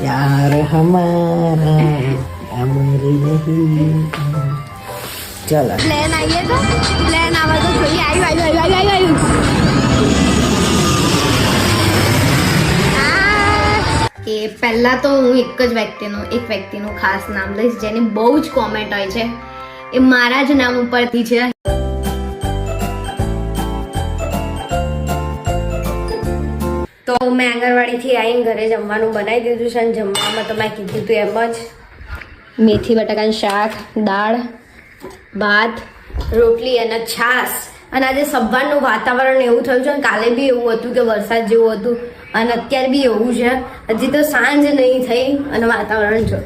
યાર હમારા અમર નહીં ચલો પ્લેન આવીએ તો પ્લેન આવા તો જોઈએ આવ્યું આવ્યું આવ્યું આવ્યું આવ્યું કે પહેલાં તો હું એક જ વ્યક્તિનું એક વ્યક્તિનું ખાસ નામ લઈશ જેની બહુ જ કોમેન્ટ હોય છે એ મારા જ નામ ઉપરથી છે તો મેં આંગણવાડીથી આવીને ઘરે જમવાનું બનાવી દીધું છે અને જમવામાં તો મેં કીધું હતું એમ જ. મેથી, બટાકાનું શાક, દાળ, ભાત, રોટલી અને છાશ. અને આજે સવારનું વાતાવરણ એવું થયું છે અને કાલે બી એવું હતું કે વરસાદ જેવું હતું અને અત્યારે બી એવું છે. હજી તો સાંજ નહીં થઈ અને વાતાવરણ જો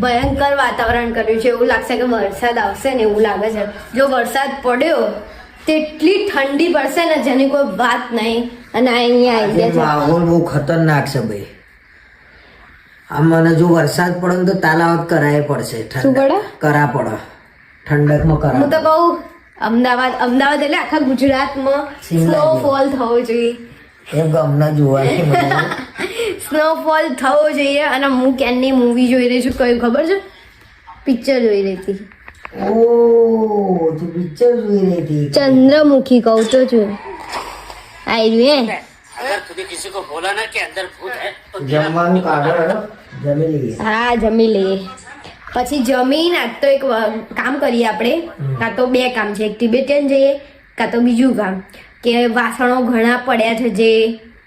ભયંકર વાતાવરણ કર્યું છે. એવું લાગશે કે વરસાદ આવશે ને એવું લાગે છે. જો વરસાદ પડ્યો તેટલી ઠંડી પડશે ને જેની કોઈ વાત નહીં. અને અહીંયા આવી જાય માહોલ બહુ ખતરનાક છે ભાઈ. આ મને જો વરસાદ પડે ને તો તાલાવત કરાય પડશે. કરા પડે. ઠંડકમાં કરા હું તો કહું અમદાવાદ અમદાવાદ એટલે આખા ગુજરાતમાં શિમલા સ્નોફોલ થવો જોઈએ. એમ ગમના જોવા સ્નોફોલ થવો જોઈએ અને હું ક્યાંની મૂવી જોઈ રહી છું. કયું ખબર છે? પિક્ચર જોઈ રહી હતી. ઓ તું જોઈ રહી ચંદ્રમુખી કહું તો છું. આવ્યું હે? હા જમી લઈએ. પછી જમી ના તો એક કામ કરીએ આપણે. કાં તો બે કામ છે. એક ટિબેટિયન જઈએ કાં તો બીજું કામ. કે વાસણો ઘણા પડ્યા છે જે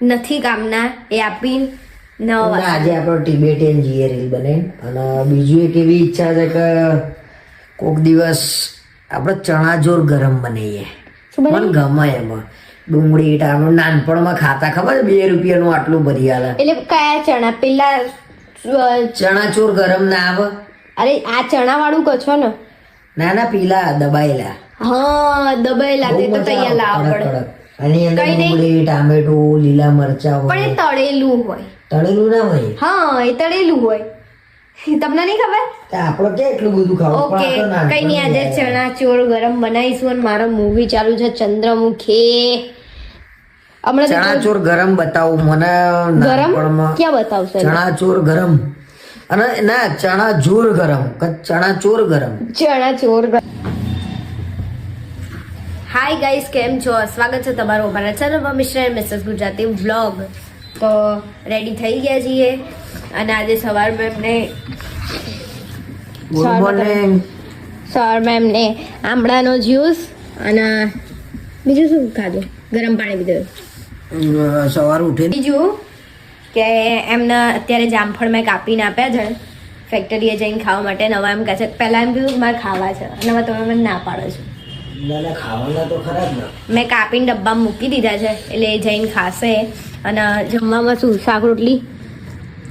નથી કામના એ આપીને આજે આપણો ટિબેટિયન રીલ બને. અને બીજું એક એવી ઈચ્છા છે કે કોક દિવસ આપણે ચણાજોર ગરમ બનાવીએ? મને ગમે એમાં. ડુંગળી ટામેટું નાનપણમાં ખાતા ખબર બે રૂપિયાનું આટલું ભરી આલે. એટલે કયા ચણા? પેલા ચણાચોર ચણા ચોર ગરમ ના આવે. અરે આ ચણા વાળું કહો છો ને. ના ના પીલા દબાયેલા. હા દબાયેલા તે તો તૈયાર લાવવા પડે. એની અંદર ડુંગળી ટામેટું લીલા મરચા પણ હોય. તળેલું હોય. તળેલું ના હોય. હા એ તળેલું હોય. તમને નહીં ખબર? આપણે કે એટલું બધું ખાવું? ઓકે કઈ નહીં આજે ચણા ચોર ગરમ બનાવીશું અને મારો મૂવી ચાલુ છે ચંદ્રમુખી. હમણાં ચણાચોર ચણા ચોર ગરમ બતાવું મને ગરમ? ક્યાં બતાવશે ચણા ચોર ગરમ. અને ના ચણા જોર ગરમ. ચણા ચોર ગરમ. ચણા ચોર હાય ગાઈસ કેમ છો? સ્વાગત છે તમારું અમારા ચેનલમાં એન્ડ મિસેસ ગુજરાતી વ્લોગ તો રેડી થઈ ગયા છીએ. અને આજે સવાર મેમને સવાર મેમને આમળાનો જ્યુસ અને બીજું શું ખાધું? ગરમ પાણી પીધું. સવાર ઉઠીને બીજું કે એમને અત્યારે જામફળ મેં કાપીને આપ્યા છે. ફેક્ટરીએ જઈને ખાવા માટે નવા એમ કહે છે. પહેલાં એમ કીધું મારે ખાવા છે. અને હવે તમે મને ના પાડો છો. ના ના ખાવાના તો ખરા જ ને. મેં કાપીને ડબ્બામાં મૂકી દીધા છે. એટલે એ જઈને ખાશે. અને જમવામાં શું શાક રોટલી?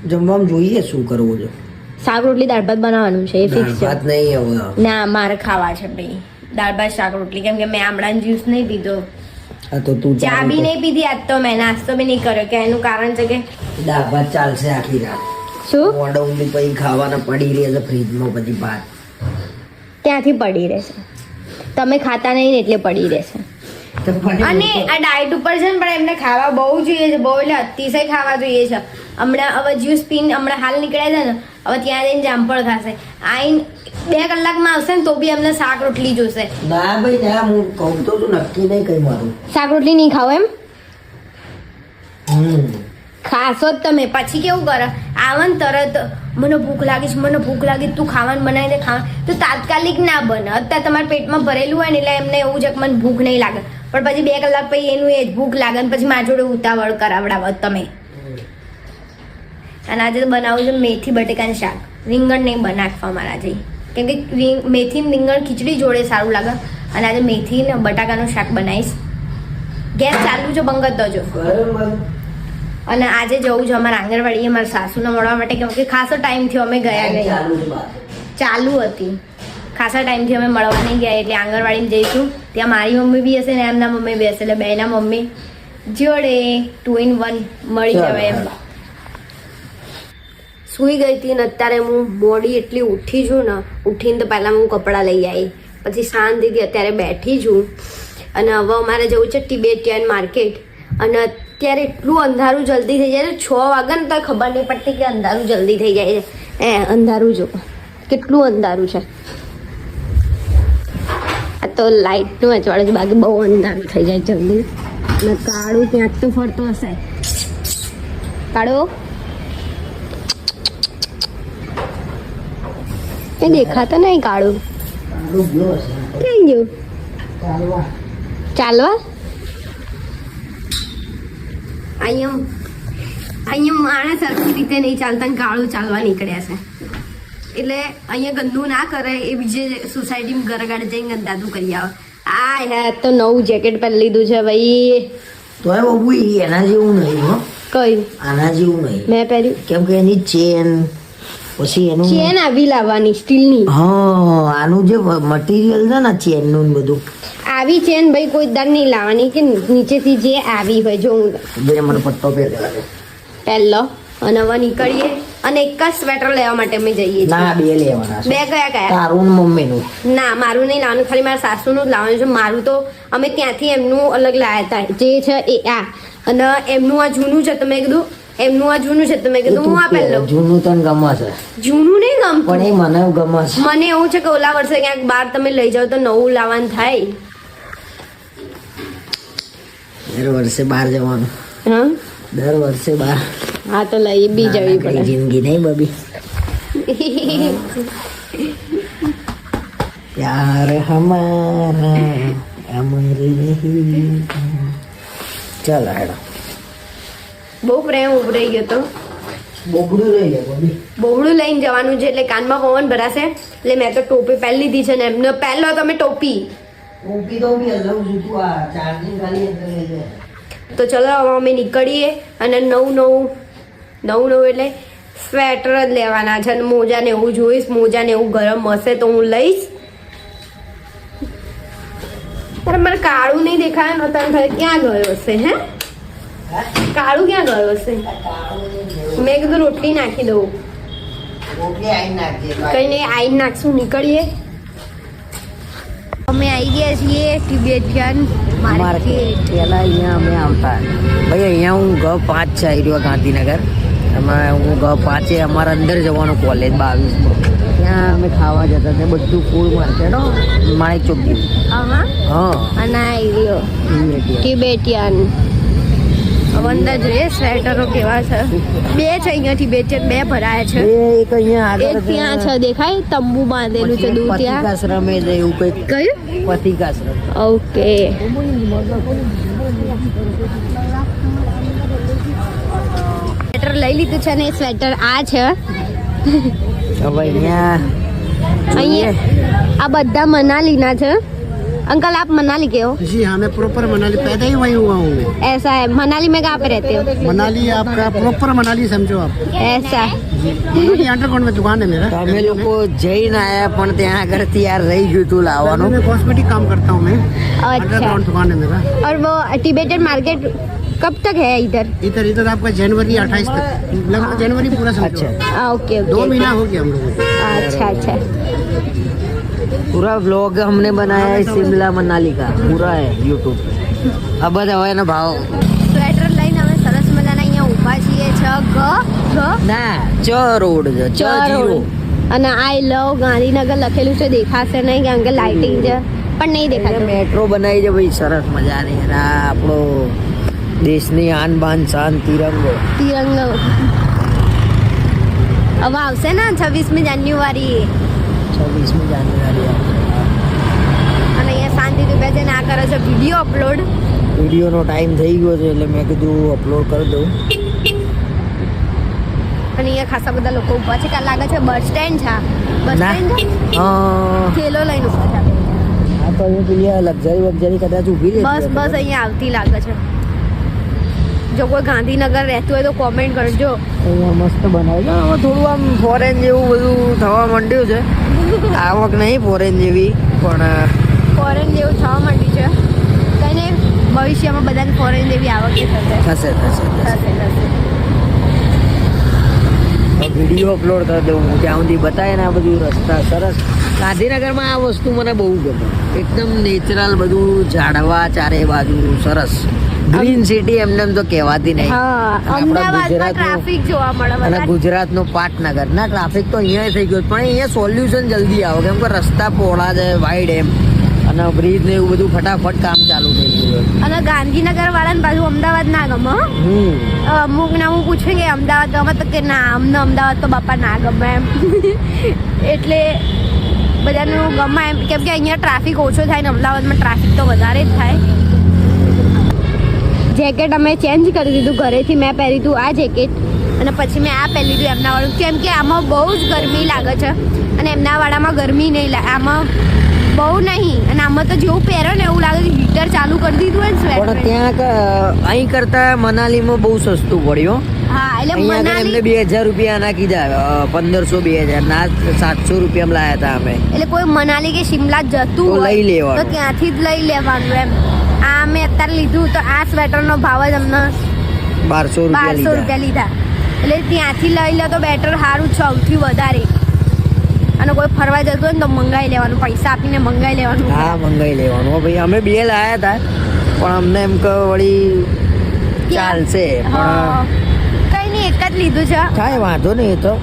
જમવામાં જોઈએ શું કરવું છે. શાક રોટલી દાળ ભાત બનાવવાનું છે એ ફિક્સ છે. નહીં હવે. ના મારે ખાવા છે ભાઈ. દાળ ભાત શાક રોટલી. કેમ કે મેં આમળાનો જ્યુસ નહીં પીધો. આ તો તું ચા બી નહીં પીધી આજ તો મેં નાસ્તો બી નહીં કર્યો કે એનું કારણ છે કે દાળ ભાત ચાલશે આખી રાત. શું? મોડો ઊંધી પછી ખાવાના પડી રહે છે ફ્રીજમાં પછી ભાત. ત્યાંથી પડી રહેશે. તમે ખાતા નહીં ને એટલે પડી રહેશે. અને આ ડાયટ ઉપર છે ને પણ એમને ખાવા બહુ જોઈએ છે બહુ એટલે અતિશય ખાવા જોઈએ છે. હમણાં હવે જ્યુસ પીન હમણાં હાલ નીકળ્યા છે ને હવે ત્યાં જઈને જામફળ ખાશે. આઈન બે કલાકમાં આવશે ને તો બી એમને શાક રોટલી જોશે. ના ભાઈ ના હું કહું તો તું નક્કી નહીં કઈ મારું. શાક રોટલી નહીં ખાવ એમ? ખાશો જ તમે. પછી કેવું કરે? આવે ને તરત. મને ભૂખ લાગી છે મને ભૂખ લાગી તું ખાવાનું બનાવીને ખાવાનું. તો તાત્કાલિક ના બને. અત્યારે તમારા પેટમાં ભરેલું હોય ને એટલે એમને એવું છે કે મને ભૂખ નહીં લાગે. પણ પછી બે કલાક પછી એનું એ જ ભૂખ લાગે ને પછી મારા જોડે ઉતાવળ કરાવડાવો તમે. અને આજે તો બનાવું છે મેથી બટેકાનું શાક. રીંગણ નહીં બનાવવા મારા જઈ કેમ કે મેથી રીંગણ ખીચડી જોડે સારું લાગે. અને આજે મેથી ને બટાકાનું શાક બનાવીશ. ગેસ ચાલુ છે બંધ કરી દો અને આજે જવું છે અમારા આંગણવાડીએ મારા સાસુને મળવા માટે કેમ કે ખાસો ટાઈમ થયો અમે ગયા નહીં. વાત ચાલુ હતી. ખાસા ટાઈમથી અમે મળવા નહીં ગયા એટલે આંગણવાડીને જઈશું. ત્યાં મારી મમ્મી બી હશે ને એમના મમ્મી બી હશે એટલે બેના મમ્મી. જોડે ટુ ઇન વન મળી જવાય એમ. સૂઈ ગઈ હતી ને અત્યારે હું મોડી એટલી ઉઠી છું ને ઉઠીને તો પહેલાં હું કપડાં લઈ આવી પછી શાંતિથી અત્યારે બેઠી છું. અને હવે અમારે જવું છે ટિબેટિયન માર્કેટ. અને અત્યારે એટલું અંધારું જલ્દી થઈ જાય છે. છ વાગે ને તો ખબર નહીં પડતી કે અંધારું જલ્દી થઈ જાય છે. એ અંધારું જો. કેટલું અંધારું છે. આ તો લાઇટનું અચવાડે છે બાકી બહુ અંધારું થઈ જાય જલ્દી. અને કાળું ક્યાંક તો ફરતો હશે. કાળો? એ દેખાતો નહીં કાળું. ક્યાં ગયું ચાલવા. અહીંયા અહીંયા માણસ સરખી રીતે નહીં ચાલતા કાળું ચાલવા નીકળ્યા છે. એટલે અહીંયા ગંદુ ના કરે એ બીજે સોસાયટીમાં ઘર ગાડે જઈને ગંદાતું કરી આવે. આ હે તો નવું જેકેટ પહેરી લીધું છે ભાઈ. તોય બાબુ ઈ એના જેવું નહીં હો. કઈ? આના જેવું નહીં. મેં પહેર્યું. કેમ કે એની ચેન પછી એનું ચેન આવી લાવવાની સ્ટીલની. હા આનું જે મટીરિયલ છે ને ચેનનું ને બધું. આવી ચેન ભાઈ કોઈ દર નહીં લાવવાની કે નીચેથી જે આવી હોય જો હું મને પટ્ટો પહેરેલા પહેલો અને હવે નીકળીએ. અને એક જ સ્વેટર લેવા માટે અમે જઈએ છીએ. ના બે લેવાના બે કયા કયા? તારું ને મમ્મીનું. ના મારું નહીં લાવવાનું ખાલી મારા સાસુનું જ લાવવાનું છે. મારું તો અમે ત્યાંથી એમનું અલગ લાવ્યા હતા. જે છે એ આ. અને એમનું આ જૂનું છે તમે કીધું? એમનું આ જૂનું છે તમે કીધું? હું આપેલ લઉં. જૂનું તને ગમે છે. જૂનું નહીં ગમ પણ એ મને ગમે છે. મને એવું છે કે ઓલા વર્ષે ક્યાંક બહાર તમે લઈ જાઓ તો નવું લાવવાનું થાય. દર વર્ષે બહાર જવાનું. હા દર વર્ષે બહાર હા તો લઈ બી જવી પડે. જિંદગી નહીં બબી. પ્યાર હમારા અમર નહીં. ચાલ હેડો. બહુ પ્રેમ ઉભરાઈ ગયો તો. બોબડું લઈ જાય બબી. બોવડું લઈને જવાનું છે એટલે કાનમાં પવન ભરાશે. એટલે મેં તો ટોપી પહેરી લીધી છે ને એમને પહેલો તમે ટોપી. ટોપી તો બી અલગ જુદું આ ચાર્જિંગ ખાલી અંદર લઈ લે. તો ચલો હવે અમે નીકળીએ અને નવું નવું નવું નવું એટલે સ્વેટર જ લેવાના છે અને મોજાને એવું જોઈશ મોજાને એવું ગરમ હશે તો હું લઈશ. અરે મને કાળું નહીં દેખાય ને તને ઘરે ક્યાં ગયો હશે હે? કાળું ક્યાં ગયો હશે? મેં કીધું રોટલી નાખી દઉં. કઈ નહીં આઈ નાખશું નીકળીએ. અમે આવી ગયા છીએ ટિબેટિયન માર્કેટ માર્કેટ અહીંયા અમે આવતા. ભાઈ અહીંયા હું ગ પાંચ છે આવી રહ્યો ગાંધીનગર. એમાં હું ગ પાંચે અમારા અંદર જવાનું કોલેજ બાવીસ ત્યાં અમે ખાવા જતા ને બધું ફૂડ માર્કેટ માણેક ચોક જેવું હા. અને આ એરિયો ટિબેટિયન. હવે જોઈએ સ્વેટરો કેવા છે? બે છે અહીંયાથી બે છે બે ભરાયા છે. એક અહીંયા આગળ એક ત્યાં છે દેખાય? તંબુ બાંધેલું છે દૂર ત્યાં. પતિકાશ્રમ એ એવું કંઈક કયું? પતિકાશ્રમ ઓકે. સ્વેટર લઈ લીધું છે ને સ્વેટર આ છે. હવે અહીંયા અહીંયા આ બધા મનાલીના છે. अंकल आप मनाली के हो जी हाँ मैं प्रॉपर मनाली पैदा ही वहीं हुआ हूँ मैं ऐसा है मनाली में कहाँ पे रहते हो मनाली आपका प्रॉपर मनाली समझो आप ऐसा मनाली अंडरग्राउंड में दुकान है मेरा તો અમે લોકો જઈને આયા પણ ત્યાં આગળથી યાર રહી ગયું તું લાવવાનું मैं कॉस्मेटिक काम करता हूँ मैं अच्छा अंडरग्राउंड दुकान है मेरा और वो टिबेटन मार्केट कब तक है इधर इधर इधर आपका जनवरी अट्ठाईस तक लगभग जनवरी पूरा समझो अच्छा आप। हाँ ओके दो ओके महीना हो गया हम लोगों को अच्छा अच्छा पूरा व्लॉग हमने बनाया है शिमला मनाली का पूरा है यूट्यूब पे अब હવે એનો ભાવ સ્વેટર લઈને અમે સરસ મજાના અહીંયા ઊભા છીએ છ ગ ગ ના ચ રોડ છે ચ જીરો અને આઈ લવ ગાંધીનગર લખેલું છે દેખાશે નહીં કેમ કે લાઇટિંગ છે પણ નહીં દેખાતું મેટ્રો બનાવી છે ભાઈ સરસ મજાની અને આ આપણો દેશની આન બાન શાન તિરંગો તિરંગો હવે આવશે ને છવ્વીસમી જાન્યુઆરી છવ્વીસમી જાન્યુઆરી અને અહીંયા શાંતિથી બેસે ને આ કરે છે વીડિયો અપલોડ. વિડીયોનો ટાઈમ થઈ ગયો છે એટલે મેં કીધું અપલોડ કરી દઉં. અને અહીંયા ખાસા બધા લોકો ઊભા છે કે લાગે છે બસ સ્ટેન્ડ છે. બસ સ્ટેન્ડ થેલો લઈને ઊભા છે. આ તો અહીંયા પેલી લક્ઝરી વક્ઝરી કદાચ ઊભી બસ બસ અહીંયા આવતી લાગે છે. જો કોઈ ગાંધીનગર રહેતું હોય તો કોમેન્ટ કરજો. મસ્ત બનાવ્યું છે. હવે થોડું આમ ફોરેન જેવું બધું થવા માંડ્યું છે. આવક નહીં ફોરેન જેવી પણ ફોરેન જેવું થવા માંડ્યું છે. કઈ નહીં ભવિષ્યમાં બધાને ફોરેન જેવી આવક થશે. થશે થશે થશે. વીડિયો અપલોડ કરી દઉં ત્યાં સુધી બતાવે ને આ બધું રસ્તા સરસ. ગાંધીનગરમાં આ વસ્તુ મને બહુ ગમે. એકદમ નેચરલ બધું ઝાડવા ચારે બાજુ સરસ. ગ્રીન સિટી એમને એમ તો કહેવાતી નહીં. અમદાવાદમાં ટ્રાફિક જોવા મળે અને. ગુજરાતનું પાટનગર. ના ટ્રાફિક તો અહીંયા થઈ ગયો પણ અહીંયા સોલ્યુશન જલ્દી આવે. કેમ કે રસ્તા પહોળા છે વાઈડ એમ. અને બ્રિજ ને એવું બધું ફટાફટ કામ ચાલુ થઈ ગયું અને ગાંધીનગર વાળાને પાછું અમદાવાદ ના ગમે અમુક ને હું પૂછું કે અમદાવાદ ગમે તો કે ના અમને અમદાવાદ તો બાપા ના ગમે એમ. એટલે બધાનું ગમે એમ. કેમ કે અહીંયા ટ્રાફિક ઓછો થાય ને અમદાવાદમાં ટ્રાફિક તો વધારે જ થાય. જેકેટ અમે ચેન્જ કરી દીધું ઘરેથી મેં પહેરી હતું આ જેકેટ. અને પછી મેં આ પહેરી લીધું એમનાવાળું. કેમ કે આમાં બહુ જ ગરમી લાગે છે. અને એમના વાળામાં ગરમી નહીં લાગે. આમાં બહુ નહીં. અને આમાં તો જેવું પહેરો ને એવું લાગે કે હીટર ચાલુ કરી દીધું હોય ને પણ સ્વેટર ત્યાં અહીં કરતા મનાલીમાં બહુ સસ્તું પડ્યું હા. એટલે આગળ એમને બે હજાર રૂપિયા ના કીધા પંદરસો બે હજાર. ના સાતસો રૂપિયા લાયા હતા અમે. એટલે કોઈ મનાલી કે શિમલા જતું લઈ લેવાનું. તો ત્યાંથી જ લઈ લેવાનું એમ. આ મેં અત્યારે લીધું તો આ સ્વેટરનો ભાવ જ અમને બારસો બારસો રૂપિયા લીધા. એટલે ત્યાંથી લઈ લો તો બેટર સારું છે સૌથી વધારે. અને કોઈ ફરવા જતું હોય ને તો મંગાઈ લેવાનું પૈસા આપીને મંગાઈ લેવાનું. હા મંગાઈ લેવાનું. ભાઈ અમે બે લાયા હતા પણ અમને એમ કે વળી ચાલશે. પણ કઈ નહીં એક જ લીધું છે. કાંઈ વાંધો નહીં તો.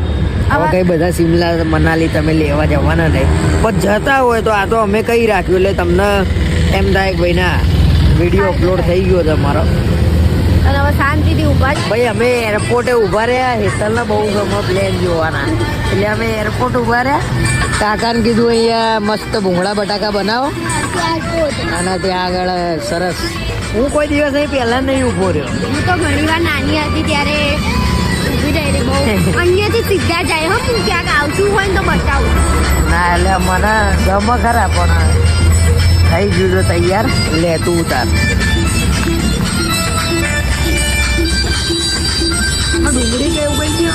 હવે કઈ બધા સિમલા મનાલી તમે લેવા જવાના નહીં. પણ જતા હોય તો આ તો અમે કઈ રાખ્યું એટલે તમને એમ થાય ભાઈ ના વીડિયો અપલોડ થઈ ગયો તમારો અને હવે શાંતિથી ઊભા ભાઈ અમે એરપોર્ટે ઊભા રહ્યા હેતલના બહુ ગમે પ્લેન જોવાના. એટલે અમે એરપોર્ટ ઊભા રહ્યા. કાકાને કીધું અહીંયા મસ્ત ભૂંગળા બટાકા બનાવો. અને ત્યાં આગળ સરસ. હું કોઈ દિવસ અહીં પહેલા નહીં ઊભો રહ્યો. હું તો ઘણી વાર નાની હતી ત્યારે ઊભી રહેલી બહુ. અહીંયાથી સીધા જાય હો હું ક્યાંક આવતું હોય ને તો બતાવું. ના એટલે મને ગમે ખરા પણ થઈ ગયું તો તૈયાર લે તું ઉતાર ડુંગળી કે એવું કંઈ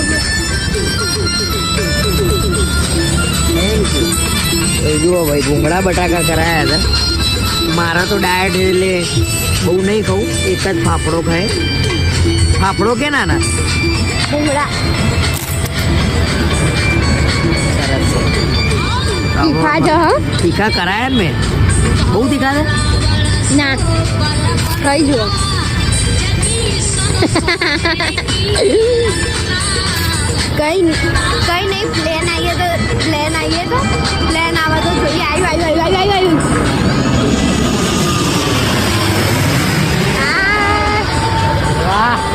એ જુઓ ભાઈ ભૂંગળા બટાકા કરાયા હતા મારા તો ડાયટ એટલે બહુ નહીં ખાઉં એક જ ફાફડો ખાય ફાફડો કે નાના ભૂંગળા સરસ છે તીખા કરાયા ને મેં બહુ તીખા ના. ખાઈ જુઓ. કઈ કઈ નહીં પ્લેન આવીએ તો પ્લેન આવીએ તો પ્લેન આવે તો જોઈએ. આવ્યું આવ્યું આવ્યું આવ્યું આવ્યું વાહ.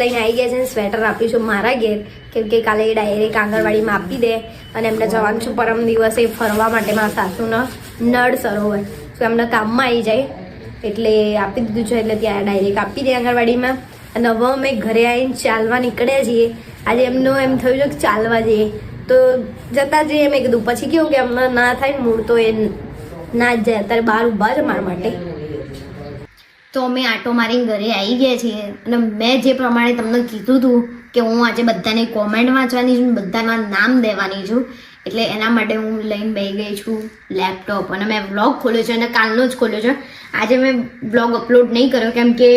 લઈને આવી ગયા છે સ્વેટર આપીશું મારા ઘેર, કેમ કે કાલે એ ડાયરેક્ટ આંગણવાડીમાં આપી દે અને એમને જવાનું છું પરમ દિવસે ફરવા માટે. મારા સાસુના નળ સરોવર તો એમને કામમાં આવી જાય. એટલે આપી દીધું છે, એટલે ત્યાં ડાયરેક્ટ આપી દે આંગણવાડીમાં. અને હવે અમે ઘરે આવીને ચાલવા નીકળ્યા છીએ. આજે એમનું એમ થયું છે કે ચાલવા જઈએ. તો જતા જઈએ મેં કીધું, પછી કેવું કે અમને ના થાય મૂળ, તો એ ના જ જાય. અત્યારે બહાર ઊભા છે મારા માટે. તો અમે આટો મારીને ઘરે આવી ગયા છીએ. અને મેં જે પ્રમાણે તમને કીધું હતું કે હું આજે બધાને કોમેન્ટ વાંચવાની છું બધાના નામ દેવાની છું, એટલે એના માટે હું લઈને બેસી ગઈ છું લેપટોપ અને મેં વ્લોગ ખોલ્યો છે અને કાલનો જ ખોલ્યો છે. આજે મેં વ્લોગ અપલોડ નહીં કર્યો, કેમ કે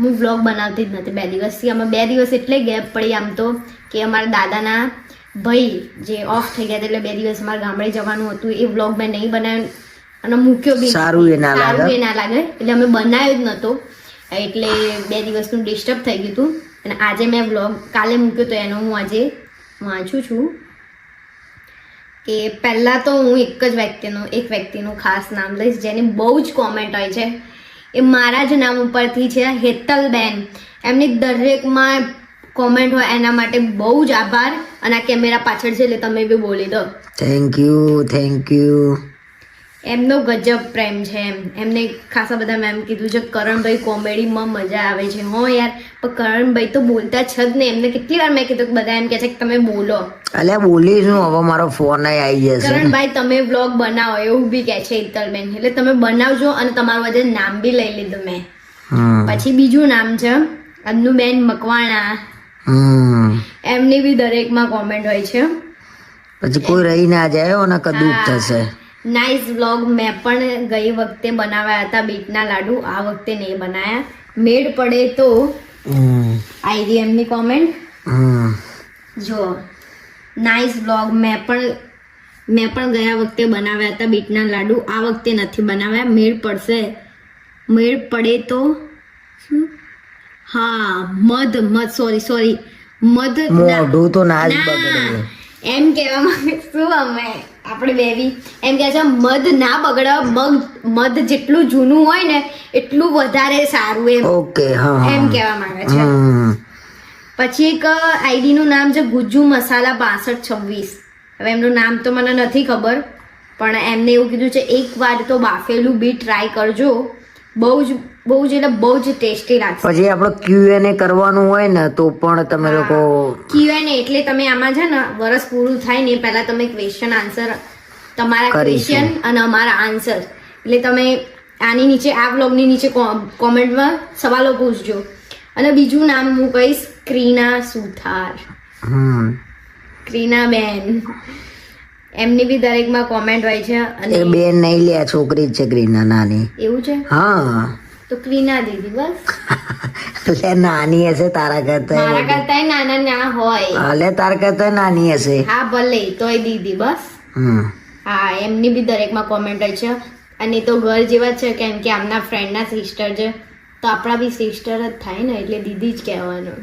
હું વ્લોગ બનાવતી જ નથી. બે દિવસથી અમે બે દિવસ એટલે ગેપ પડી આમ તો, કે અમારા દાદાના ભાઈ જે ઓફ થઈ ગયા એટલે બે દિવસ અમારા ગામડે જવાનું હતું. એ વ્લોગ મેં નહીં બનાવ્યો. અને મૂક્યો બી સારું એ ના લાગે. સારું એ ના લાગે. એટલે અમે બનાવ્યો જ નહોતો. એટલે બે દિવસનું ડિસ્ટર્બ થઈ ગયું હતું. અને આજે મેં વ્લોગ કાલે મૂક્યો તો એનો હું આજે વાંચું છું કે પહેલાં તો હું એક જ વ્યક્તિનું એક વ્યક્તિનું ખાસ નામ લઈશ જેની બહુ જ કોમેન્ટ હોય છે. એ મારા જ નામ ઉપરથી છે હેતલબેન. એમની દરેકમાં કોમેન્ટ હોય એના માટે બહુ જ આભાર. અને આ કેમેરા પાછળ છે એટલે તમે બી બોલી દો. થેન્ક યુ થેન્ક યુ એમનો ગજબ પ્રેમ છે એમ. એમને ખાસા બધા મેમ કીધું છે કરણભાઈ કોમેડીમાં મજા આવે છે. હો યાર પણ કરણભાઈ તો બોલતા જ જ નહીં એમને કેટલી વાર મેં કીધું બધા એમ કે છે કે તમે બોલો. અલ્યા બોલીશું હવે મારો ફોન આવી જશે કરણભાઈ તમે વ્લોગ બનાવો. એવું બી કે છે ઇતલબેન. એટલે તમે બનાવજો અને તમારું આજે નામ બી લઈ લીધું મેં. પછી બીજું નામ છે અન્નુબેન મકવાણા. એમની બી દરેકમાં કોમેન્ટ હોય છે. પછી કોઈ રહી ના જાય અને કદુક થશે. નાઇસ વ્લોગ મેં પણ ગઈ વખતે બનાવ્યા હતા બીટના લાડુ. આ વખતે નહીં બનાયા. મેળ પડે તો આઈડી એમની કોમેન્ટ જો નાઇસ વ્લોગ મેં પણ મેં પણ ગયા વખતે બનાવ્યા હતા બીટના લાડુ. આ વખતે નથી બનાવ્યા. મેળ પડશે. મેળ પડે તો હા મધ મધ. સોરી સોરી મધ મોઢું તો ના એમ કહેવા માંગે શું અમે? આપણે બેવી એમ કહે છે મધ ના બગડે મગ મધ જેટલું જૂનું હોય ને એટલું વધારે સારું એમ. ઓકે. એમ કહેવા માંગે છે. પછી એક આઈડી નું નામ છે ગુજ્જુ મસાલા બાસઠ છવ્વીસ. હવે એમનું નામ તો મને નથી ખબર પણ એમને એવું કીધું છે એક વાર તો બાફેલું બી ટ્રાય કરજો. બહુ જ બહુ જ એટલે બહુ જ ટેસ્ટી લાગશે. પછી આપણે ક્યુએનએ કરવાનું હોય ને તો પણ તમે લોકો ક્યુએનએ એટલે તમે આમાં છે ને વરસ પૂરું થાય ને પહેલા તમે ક્વેશ્ચન આન્સર તમારા ક્વેશ્ચન અને અમારા આન્સર એટલે તમે આની નીચે આ બ્લોગની નીચે કોમેન્ટમાં સવાલો પૂછજો. અને બીજું નામ હું કહીશ ક્રીના સુથાર. હમ. ક્રીના બેન એમની બી દરેકમાં કોમેન્ટ હોય છે એ અને બેન નહીં લે છોકરી જ છે ક્રીના નાની. એવું છે? હા. તો ક્રીના દીદી બસ. એટલે નાની હશે તારા કરતા મારા કરતા નાના ના હોય. અલે તારા કરતા નાની હશે. હા ભલે તોય દીદી બસ. હા એમની બી દરેકમાં કોમેન્ટ હોય છે. અને એ તો ઘર જેવા જ છે કેમ કે આમના ફ્રેન્ડના સિસ્ટર છે. તો આપણા બી સિસ્ટર જ થાય ને એટલે દીદી જ કહેવાનું.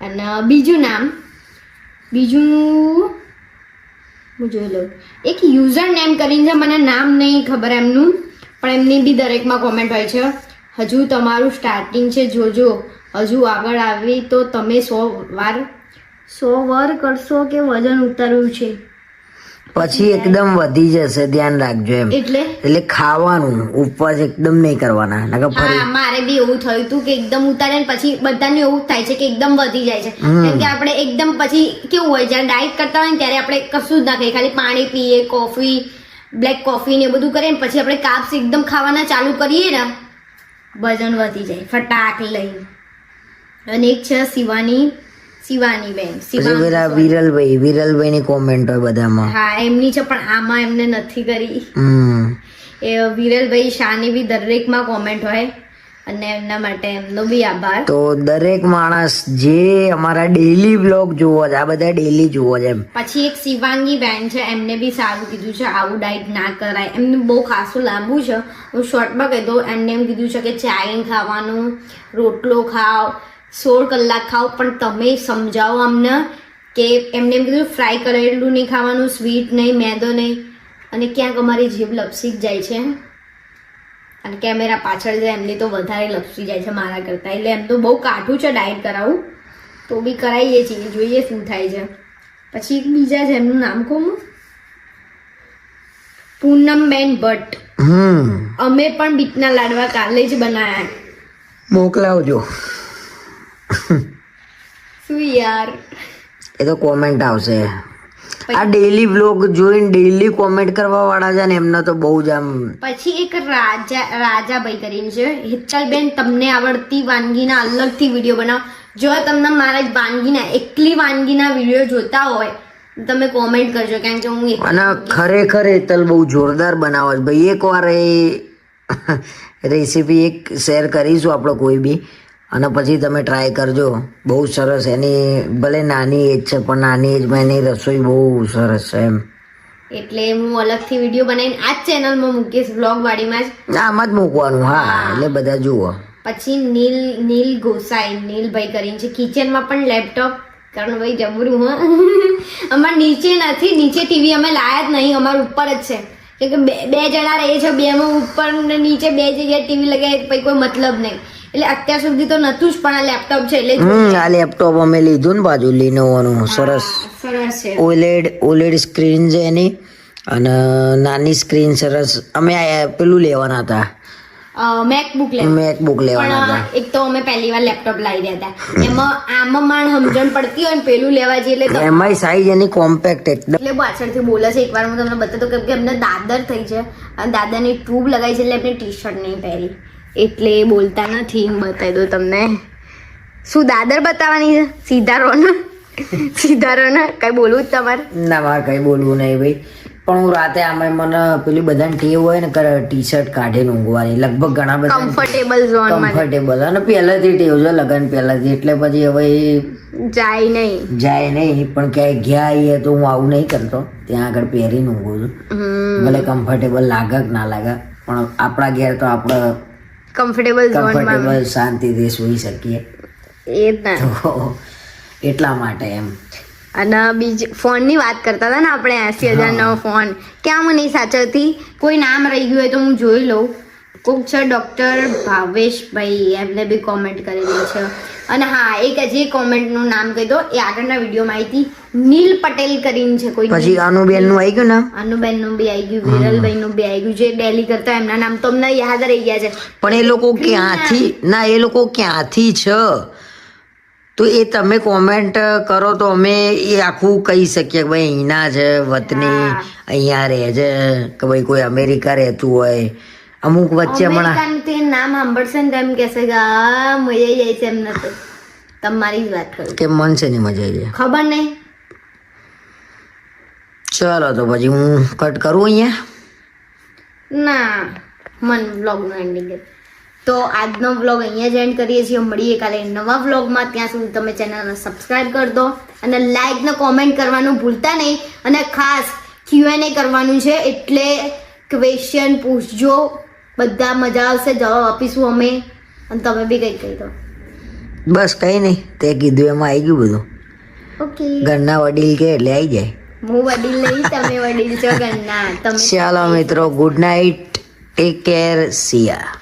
અને બીજું નામ? બીજું હું જોઈ લઉં. એક યુઝર નેમ કરીને છે, મને નામ નહીં ખબર એમનું, પણ એમની બી દરેકમાં કોમેન્ટ હોય છે, હજુ તમારું સ્ટાર્ટિંગ છે, જોજો. હજુ આગળ આવી તો તમે સો વાર સો વાર કરશો કે વજન ઉતારવું છે? પછી એકદમ વધી જશે ધ્યાન રાખજો એમ. એટલે? એટલે ખાવાનું ઉપવાસ એકદમ નહીં કરવાના નકર હા મારે બી એવું થયું હતું કે એકદમ ઉતારે ને પછી બધાને એવું થાય છે કે એકદમ વધી જાય છે. કેમ કે આપણે એકદમ પછી કેવું હોય જ્યારે ડાયટ કરતા હોય ને ત્યારે આપણે કશું જ ના ખાઈએ ખાલી પાણી પીએ કોફી બ્લેક કોફી ને એ બધું કરીએ ને પછી આપણે કાપ્સ એકદમ ખાવાના ચાલુ કરીએ ને વજન વધી જાય ફટાક લઈ અને એક છે શિવાની. શિવાની બેન પેલા વિરલભાઈ વિરલભાઈ ની કોમેન્ટ હોય બધામાં. હા એમની છે પણ આમાં એમને નથી કરી. એ વિરલભાઈ શાહની બી દરેકમાં કોમેન્ટ હોય અને એમના માટે એમનો બી આભાર. તો દરેક માણસ જે અમારા ડેલી બ્લોગ જુઓ છે આ બધા ડેલી જુઓ છે એમ. પછી એક શિવાંગી બેન છે એમને બી સારું કીધું છે આવું ડાયટ ના કરાય. એમનું બહુ ખાસું લાંબુ છે. હું શોર્ટમાં કહી દઉં એમને એમ કીધું છે કે ચાય ખાવાનું રોટલો ખાઓ. સોળ કલાક ખાઓ પણ તમે સમજાવો અમને કે એમને એમ કીધું ફ્રાય કરેલું નહીં ખાવાનું સ્વીટ નહીં મેદો નહીં. અને ક્યાંક અમારી જીભ લપસી જ જાય છે. અને કેમેરા પાછળ છે એમની તો વધારે લપસી જાય છે મારા કરતાં. એટલે એમ તો બહુ કાઠું છે ડાયટ કરાવવું તો બી કરાવીએ છીએ જોઈએ શું થાય છે. પછી એક બીજા છે એમનું નામ કહું? પૂનમબેન ભટ્ટ. હમ. અમે પણ બીટના લાડવા કાલે જ બનાવ્યા મોકલાવજો. શું યાર? એ તો કોમેન્ટ આવશે. આ ડેલી બ્લોગ જોઈને ડેલી કોમેન્ટ કરવા વાળા છે ને એમના તો બહુ જ આમ પછી એક રાજા રાજાભાઈ કરીને છે હિતલબેન તમને આવડતી વાનગીના અલગથી વીડિયો બનાવો. જો તમને મારા જ વાનગીના એકલી વાનગીના વીડિયો જોતા હોય તમે કોમેન્ટ કરજો કેમ કે હું અને ખરેખર હેતલ બહુ જોરદાર બનાવે છે. ભાઈ એક વાર એ રેસીપી એક શેર કરીશું આપણે કોઈ બી. અને પછી તમે ટ્રાય કરજો. બહુ સરસ. એની ભલે નાની એજ છે પણ નાની એજમાં એની રસોઈ બહુ સરસ છે એમ. એટલે હું અલગથી વીડિયો બનાવીને આ જ ચેનલમાં મૂકીશ બ્લોગ વાડીમાં જ. આમાં જ મૂકવાનું. હા એટલે બધા જુઓ. પછી નીલ નીલ ગોસાઈ નીલભાઈ કરીને છે. કિચનમાં પણ લેપટોપ કારણ ભાઈ જબરું હા. અમારે નીચે નથી નીચે ટીવી અમે લાયા જ નહીં અમારે ઉપર જ છે. કે બે બે જણા રહે છે બેમાં ઉપર ને નીચે બે જગ્યાએ ટીવી લગાવી પછી કોઈ મતલબ નહીં. એટલે અત્યાર સુધી તો નતું જ પણ આ લેપટોપ છે એટલે આ લેપટોપ અમે લીધું ને બાજુ લીનોવાનું સરસ. સરસ છે. ઓલેડ ઓલેડ સ્ક્રીન છે એની અને નાની સ્ક્રીન સરસ. અમે આ પેલું લેવાના હતા. મેકબુક મેકબુક લેવાના હતા. એક તો અમે પહેલી વાર લેપટોપ લાવી રહ્યા હતા. એમાં આમાં માણ સમજણ પડતી હોય ને પેલું લેવા જઈએ એટલે તો એમાંય સાઈઝ એની કોમ્પેક્ટ એકદમ. એટલે પાછળથી બોલે છે એકવાર હું તમને બતાતો કેમ કે એમને દાદર થઈ છે. અને દાદાની ટ્યુબ લગાવી છે એટલે એમને ટી શર્ટ નહીં પહેરી. એટલે બોલતા નથી બતાવી દઉં તમને. શું દાદર બતાવવાની છે? સીધા રહો સીધા રહો કઈ બોલવું જ તમારે? ના મારે કઈ બોલવું નહીં ભાઈ. પણ હું રાતે આમાં મને પેલી બધાને ટેવ હોય ને કરે ટી શર્ટ કાઢીને ઊંઘવાની. લગભગ ઘણા બધા કમ્ફર્ટેબલ ઝોન કમ્ફર્ટેબલ અને પહેલેથી ટેવ છે લગન પહેલાથી. એટલે પછી હવે જાય નહીં. જાય નહીં. પણ ક્યાંય ગયા આવીએ તો હું આવું નહીં કરતો. ત્યાં આગળ પહેરીને ઊંઘું છું. ભલે કમ્ફર્ટેબલ લાગે કે ના લાગે. પણ આપણા ઘેર તો આપણે કમ્ફર્ટેબલ કમ્ફર્ટેબલ શાંતિથી સૂઈ શકીએ. એ જ તો એટલા માટે એમ. અને બીજ ફોનની વાત કરતા હતા ને આપણે એસી હજારનો ફોન. ક્યાં મને નહીં સાચવતી? કોઈ નામ રહી ગયું હોય તો હું જોઈ લઉં. કોક છે ડૉક્ટર ભાવેશભાઈ એમને બી કોમેન્ટ કરેલી છે. અને હા એક હજી કોમેન્ટનું નામ કહી દો એ આગળના વિડીયોમાં આવી હતી નીલ પટેલ કરીને છે કોઈ પછી અનુબેનનું આવી ગયું ને? અનુબેનનું બી આવી ગયું વિરલભાઈનું બી આવી ગયું જે ડેલી કરતા એમના નામ તો અમને યાદ રહી ગયા છે. પણ એ લોકો ક્યાંથી ના એ લોકો ક્યાંથી છે? તો એ તમે કોમેન્ટ કરો તો અમે એ આખું કહી શકીએ કે ભાઈ અહીંના છે વતની અહીંયા રહે છે કે ભાઈ કોઈ અમેરિકા રહેતું હોય અમુક વચ્ચે હમણાં અમેરિકાનું તે નામ સાંભળશે ને તો એમ કહેશે કે આ મજા આવી જાય છે એમ નથી તમારી જ વાત કરું કે મન છે ની મજા આવી જાય. ખબર નહીં. ચલો તો પછી હું કટ કરું અહીંયા? ના મન વ્લોગનું એન્ડિંગ તો આજનો વ્લોગ અહીંયા જ એન્ડ કરીએ છીએ. મળીએ કાલે નવા વ્લોગમાં ત્યાં સુધી તમે ચેનલને સબસ્ક્રાઇબ કરી દો અને લાઇક ને કોમેન્ટ કરવાનું ભૂલતા નહીં. અને ખાસ ક્યુએનએ કરવાનું છે. એટલે ક્વેશ્ચન પૂછજો. બધા મજા આવશે જવાબ આપીશું અમે. અને તમે બી કંઈક કહી દો. બસ કંઈ નહીં તે કીધું એમાં આવી ગયું બધું. ઓકે. ઘરના વડીલ કે એટલે આવી જાય. હું વડીલ નહીં તમે વડીલ છો ઘરના. તમે ચાલો મિત્રો good night take care Siya.